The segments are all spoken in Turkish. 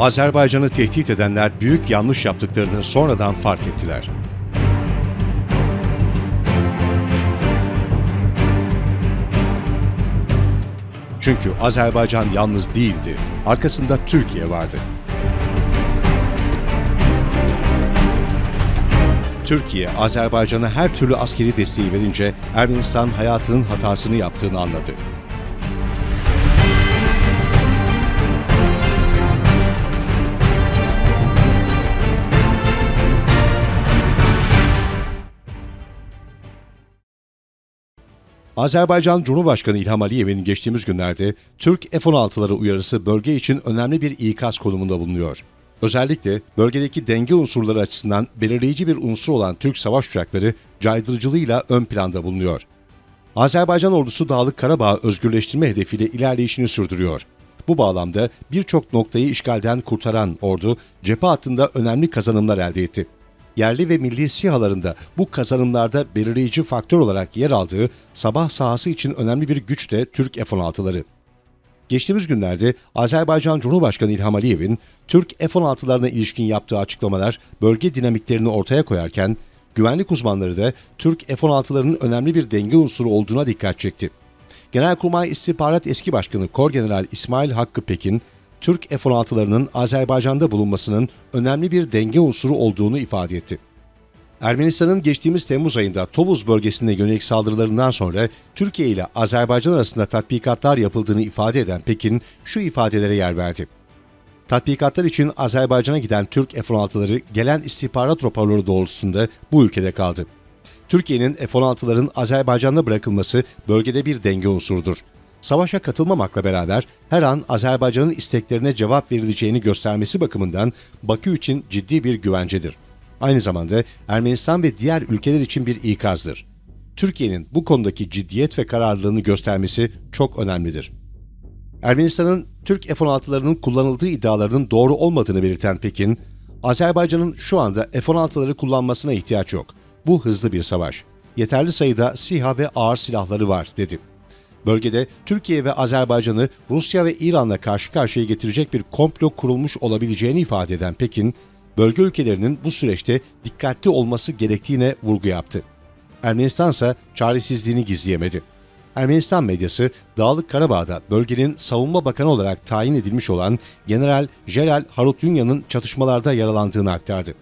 Azerbaycan'ı tehdit edenler büyük yanlış yaptıklarını sonradan fark ettiler. Çünkü Azerbaycan yalnız değildi. Arkasında Türkiye vardı. Türkiye, Azerbaycan'a her türlü askeri desteği verince Ermenistan hayatının hatasını yaptığını anladı. Azerbaycan Cumhurbaşkanı İlham Aliyev'in geçtiğimiz günlerde Türk F-16'ları uyarısı bölge için önemli bir ikaz konumunda bulunuyor. Özellikle bölgedeki denge unsurları açısından belirleyici bir unsur olan Türk savaş uçakları caydırıcılığıyla ön planda bulunuyor. Azerbaycan ordusu Dağlık Karabağ özgürleştirme hedefiyle ilerleyişini sürdürüyor. Bu bağlamda birçok noktayı işgalden kurtaran ordu cephe hattında önemli kazanımlar elde etti. Yerli ve milli SİHA'larında bu kazanımlarda belirleyici faktör olarak yer aldığı sabah sahası için önemli bir güç de Türk F-16'ları. Geçtiğimiz günlerde Azerbaycan Cumhurbaşkanı İlham Aliyev'in Türk F-16'larına ilişkin yaptığı açıklamalar bölge dinamiklerini ortaya koyarken, güvenlik uzmanları da Türk F-16'larının önemli bir denge unsuru olduğuna dikkat çekti. Genelkurmay İstihbarat Eski Başkanı Korgeneral İsmail Hakkı Pekin, Türk F-16'larının Azerbaycan'da bulunmasının önemli bir denge unsuru olduğunu ifade etti. Ermenistan'ın geçtiğimiz Temmuz ayında Tovuz bölgesinde yönelik saldırılarından sonra Türkiye ile Azerbaycan arasında tatbikatlar yapıldığını ifade eden Pekin şu ifadelere yer verdi. Tatbikatlar için Azerbaycan'a giden Türk F-16'ları gelen istihbarat raporları doğrultusunda bu ülkede kaldı. Türkiye'nin F-16'ların Azerbaycan'da bırakılması bölgede bir denge unsurudur. Savaşa katılmamakla beraber her an Azerbaycan'ın isteklerine cevap verileceğini göstermesi bakımından Bakü için ciddi bir güvencedir. Aynı zamanda Ermenistan ve diğer ülkeler için bir ikazdır. Türkiye'nin bu konudaki ciddiyet ve kararlılığını göstermesi çok önemlidir. Ermenistan'ın Türk F-16'larının kullanıldığı iddialarının doğru olmadığını belirten Pekin, Azerbaycan'ın şu anda F-16'ları kullanmasına ihtiyaç yok. Bu hızlı bir savaş. Yeterli sayıda SİHA ve ağır silahları var, dedi. Bölgede Türkiye ve Azerbaycan'ı Rusya ve İran'la karşı karşıya getirecek bir komplo kurulmuş olabileceğini ifade eden Pekin, bölge ülkelerinin bu süreçte dikkatli olması gerektiğine vurgu yaptı. Ermenistan ise çaresizliğini gizleyemedi. Ermenistan medyası Dağlık Karabağ'da bölgenin savunma bakanı olarak tayin edilmiş olan General Jelal Harutyunyan'ın çatışmalarda yaralandığını aktardı.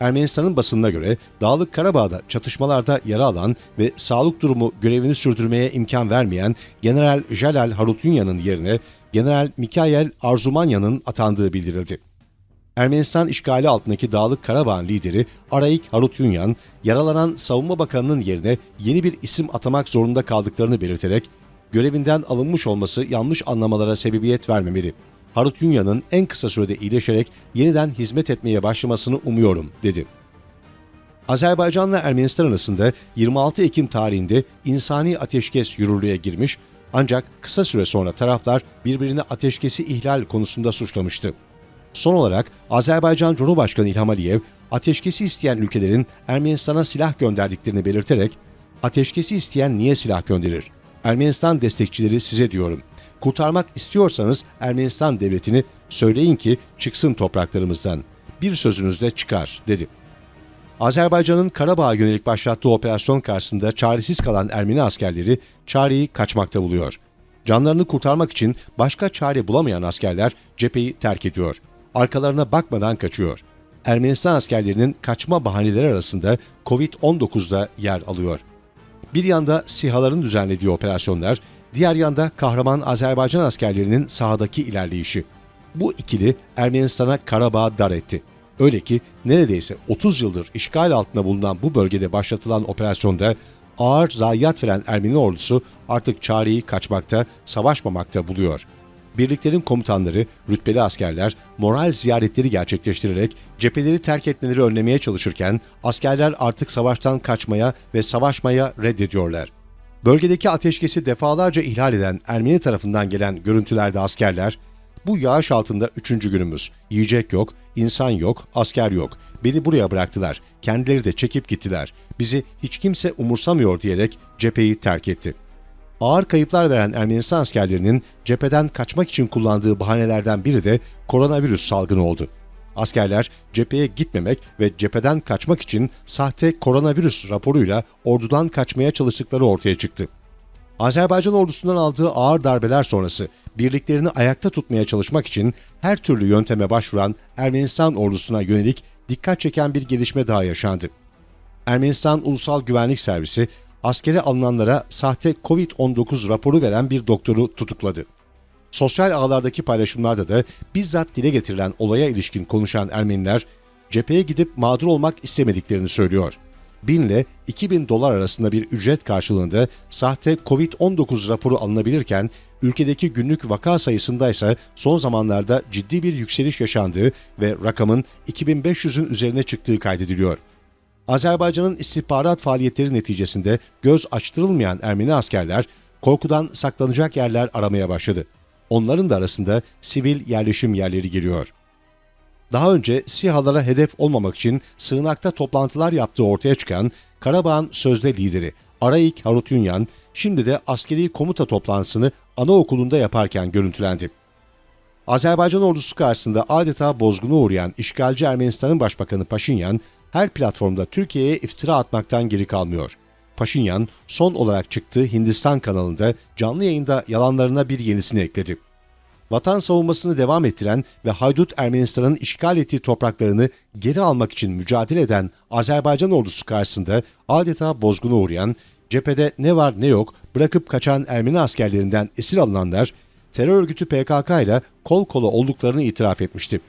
Ermenistan'ın basınına göre Dağlık Karabağ'da çatışmalarda yara alan ve sağlık durumu görevini sürdürmeye imkan vermeyen General Jelal Harutyunyan'ın yerine General Mikhail Arzumanya'nın atandığı bildirildi. Ermenistan işgali altındaki Dağlık Karabağ'ın lideri Araik Harutyunyan, yaralanan Savunma Bakanı'nın yerine yeni bir isim atamak zorunda kaldıklarını belirterek, görevinden alınmış olması yanlış anlamalara sebebiyet vermemeli. Harutyunyan'ın en kısa sürede iyileşerek yeniden hizmet etmeye başlamasını umuyorum, dedi. Azerbaycan'la Ermenistan arasında 26 Ekim tarihinde insani ateşkes yürürlüğe girmiş ancak kısa süre sonra taraflar birbirini ateşkesi ihlal konusunda suçlamıştı. Son olarak Azerbaycan Cumhurbaşkanı İlham Aliyev, ateşkesi isteyen ülkelerin Ermenistan'a silah gönderdiklerini belirterek, ateşkesi isteyen niye silah gönderir? Ermenistan destekçileri size diyorum. Kurtarmak istiyorsanız Ermenistan devletini söyleyin ki çıksın topraklarımızdan. Bir sözünüzle çıkar, dedi. Azerbaycan'ın Karabağ'a yönelik başlattığı operasyon karşısında çaresiz kalan Ermeni askerleri çareyi kaçmakta buluyor. Canlarını kurtarmak için başka çare bulamayan askerler cepheyi terk ediyor. Arkalarına bakmadan kaçıyor. Ermenistan askerlerinin kaçma bahaneleri arasında Covid-19 da yer alıyor. Bir yanda SİHA'ların düzenlediği operasyonlar, diğer yanda kahraman Azerbaycan askerlerinin sahadaki ilerleyişi. Bu ikili Ermenistan'a Karabağ dar etti. Öyle ki neredeyse 30 yıldır işgal altında bulunan bu bölgede başlatılan operasyonda ağır zayiat veren Ermeni ordusu artık çareyi kaçmakta, savaşmamakta buluyor. Birliklerin komutanları, rütbeli askerler moral ziyaretleri gerçekleştirerek cepheleri terk etmeleri önlemeye çalışırken askerler artık savaştan kaçmaya ve savaşmaya reddediyorlar. Bölgedeki ateşkesi defalarca ihlal eden Ermeni tarafından gelen görüntülerde askerler, bu yağış altında üçüncü günümüz. Yiyecek yok, insan yok, asker yok. Beni buraya bıraktılar. Kendileri de çekip gittiler. Bizi hiç kimse umursamıyor diyerek cepheyi terk etti. Ağır kayıplar veren Ermenistan askerlerinin cepheden kaçmak için kullandığı bahanelerden biri de koronavirüs salgını oldu. Askerler cepheye gitmemek ve cepheden kaçmak için sahte koronavirüs raporuyla ordudan kaçmaya çalıştıkları ortaya çıktı. Azerbaycan ordusundan aldığı ağır darbeler sonrası birliklerini ayakta tutmaya çalışmak için her türlü yönteme başvuran Ermenistan ordusuna yönelik dikkat çeken bir gelişme daha yaşandı. Ermenistan Ulusal Güvenlik Servisi askere alınanlara sahte COVID-19 raporu veren bir doktoru tutukladı. Sosyal ağlardaki paylaşımlarda da bizzat dile getirilen olaya ilişkin konuşan Ermeniler cepheye gidip mağdur olmak istemediklerini söylüyor. 1000 ile 2000 dolar arasında bir ücret karşılığında sahte COVID-19 raporu alınabilirken ülkedeki günlük vaka sayısında ise son zamanlarda ciddi bir yükseliş yaşandığı ve rakamın 2500'ün üzerine çıktığı kaydediliyor. Azerbaycan'ın istihbarat faaliyetleri neticesinde göz açtırılmayan Ermeni askerler korkudan saklanacak yerler aramaya başladı. Onların da arasında sivil yerleşim yerleri geliyor. Daha önce SİHA'lara hedef olmamak için sığınakta toplantılar yaptığı ortaya çıkan Karabağ'ın sözde lideri Araik Harutyunyan şimdi de askeri komuta toplantısını anaokulunda yaparken görüntülendi. Azerbaycan ordusu karşısında adeta bozguna uğrayan işgalci Ermenistan'ın başbakanı Paşinyan her platformda Türkiye'ye iftira atmaktan geri kalmıyor. Paşinyan son olarak çıktığı Hindistan kanalında canlı yayında yalanlarına bir yenisini ekledi. Vatan savunmasını devam ettiren ve haydut Ermenistan'ın işgal ettiği topraklarını geri almak için mücadele eden Azerbaycan ordusu karşısında adeta bozguna uğrayan, cephede ne var ne yok bırakıp kaçan Ermeni askerlerinden esir alınanlar, terör örgütü PKK ile kol kola olduklarını itiraf etmişti.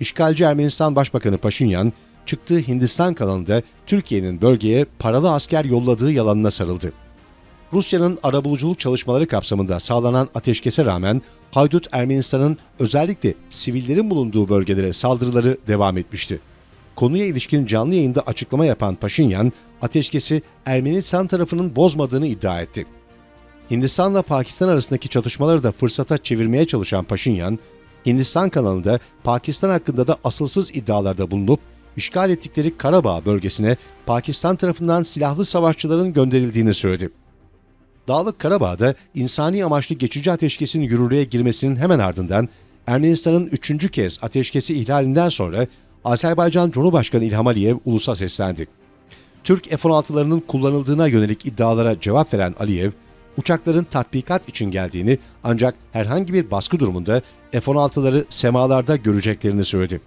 İşgalci Ermenistan Başbakanı Paşinyan, çıktığı Hindistan kanalında Türkiye'nin bölgeye paralı asker yolladığı yalanına sarıldı. Rusya'nın arabuluculuk çalışmaları kapsamında sağlanan ateşkese rağmen haydut Ermenistan'ın özellikle sivillerin bulunduğu bölgelere saldırıları devam etmişti. Konuya ilişkin canlı yayında açıklama yapan Paşinyan, ateşkesi Ermenistan tarafının bozmadığını iddia etti. Hindistan'la Pakistan arasındaki çatışmaları da fırsata çevirmeye çalışan Paşinyan, Hindistan kanalında Pakistan hakkında da asılsız iddialarda bulunup işgal ettikleri Karabağ bölgesine Pakistan tarafından silahlı savaşçıların gönderildiğini söyledi. Dağlık Karabağ'da insani amaçlı geçici ateşkesin yürürlüğe girmesinin hemen ardından Ermenistan'ın üçüncü kez ateşkesi ihlalinden sonra Azerbaycan Cumhurbaşkanı İlham Aliyev ulusa seslendi. Türk F-16'larının kullanıldığına yönelik iddialara cevap veren Aliyev, uçakların tatbikat için geldiğini ancak herhangi bir baskı durumunda F-16'ları semalarda göreceklerini söyledi.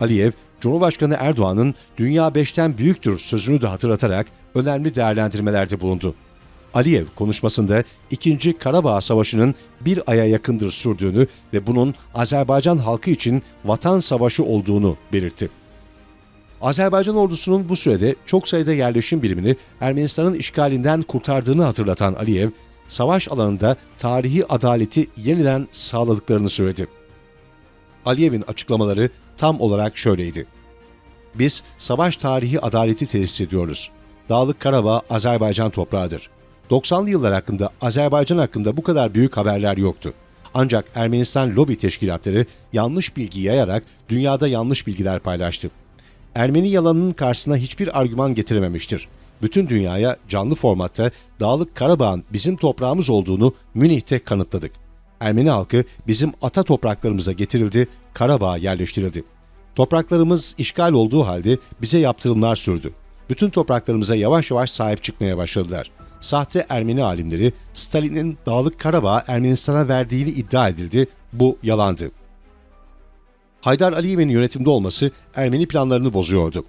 Aliyev, Cumhurbaşkanı Erdoğan'ın dünya beşten büyüktür sözünü de hatırlatarak önemli değerlendirmelerde bulundu. Aliyev konuşmasında 2. Karabağ Savaşı'nın bir aya yakındır sürdüğünü ve bunun Azerbaycan halkı için vatan savaşı olduğunu belirtti. Azerbaycan ordusunun bu sürede çok sayıda yerleşim birimini Ermenistan'ın işgalinden kurtardığını hatırlatan Aliyev, savaş alanında tarihi adaleti yeniden sağladıklarını söyledi. Aliyev'in açıklamaları tam olarak şöyleydi. Biz savaş tarihi adaleti tesis ediyoruz. Dağlık Karabağ Azerbaycan toprağıdır. 90'lı yıllar hakkında Azerbaycan hakkında bu kadar büyük haberler yoktu. Ancak Ermenistan lobi teşkilatları yanlış bilgi yayarak dünyada yanlış bilgiler paylaştı. Ermeni yalanının karşısına hiçbir argüman getirememiştir. Bütün dünyaya canlı formatta Dağlık Karabağ'ın bizim toprağımız olduğunu Münih'te kanıtladık. Ermeni halkı bizim ata topraklarımıza getirildi, Karabağ'a yerleştirildi. Topraklarımız işgal olduğu halde bize yaptırımlar sürdü. Bütün topraklarımıza yavaş yavaş sahip çıkmaya başladılar. Sahte Ermeni alimleri Stalin'in Dağlık Karabağ Ermenistan'a verdiğini iddia edildi. Bu yalandı. Haydar Aliyev'in yönetimde olması Ermeni planlarını bozuyordu.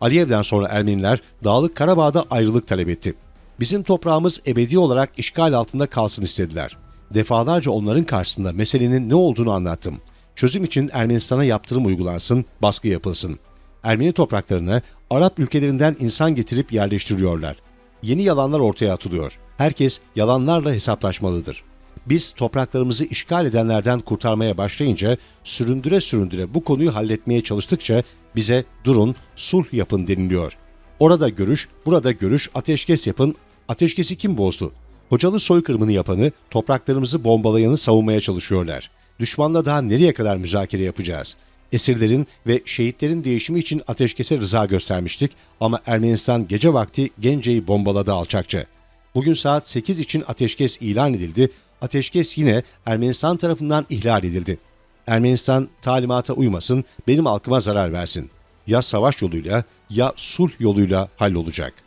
Aliyev'den sonra Ermeniler Dağlık Karabağ'da ayrılık talep etti. Bizim toprağımız ebedi olarak işgal altında kalsın istediler. Defalarca onların karşısında meselenin ne olduğunu anlattım. Çözüm için Ermenistan'a yaptırım uygulansın, baskı yapılsın. Ermeni topraklarına Arap ülkelerinden insan getirip yerleştiriyorlar. Yeni yalanlar ortaya atılıyor. Herkes yalanlarla hesaplaşmalıdır. Biz topraklarımızı işgal edenlerden kurtarmaya başlayınca süründüre süründüre bu konuyu halletmeye çalıştıkça bize durun, sulh yapın deniliyor. Orada görüş, burada görüş, ateşkes yapın. Ateşkesi kim bozdu? Hocalı soykırımını yapanı, topraklarımızı bombalayanı savunmaya çalışıyorlar. Düşmanla daha nereye kadar müzakere yapacağız? Esirlerin ve şehitlerin değişimi için ateşkese rıza göstermiştik ama Ermenistan gece vakti Gence'yi bombaladı alçakça. Bugün saat 8 için ateşkes ilan edildi. Ateşkes yine Ermenistan tarafından ihlal edildi. Ermenistan talimata uymasın, benim halkıma zarar versin. Ya savaş yoluyla ya sulh yoluyla hallolacak.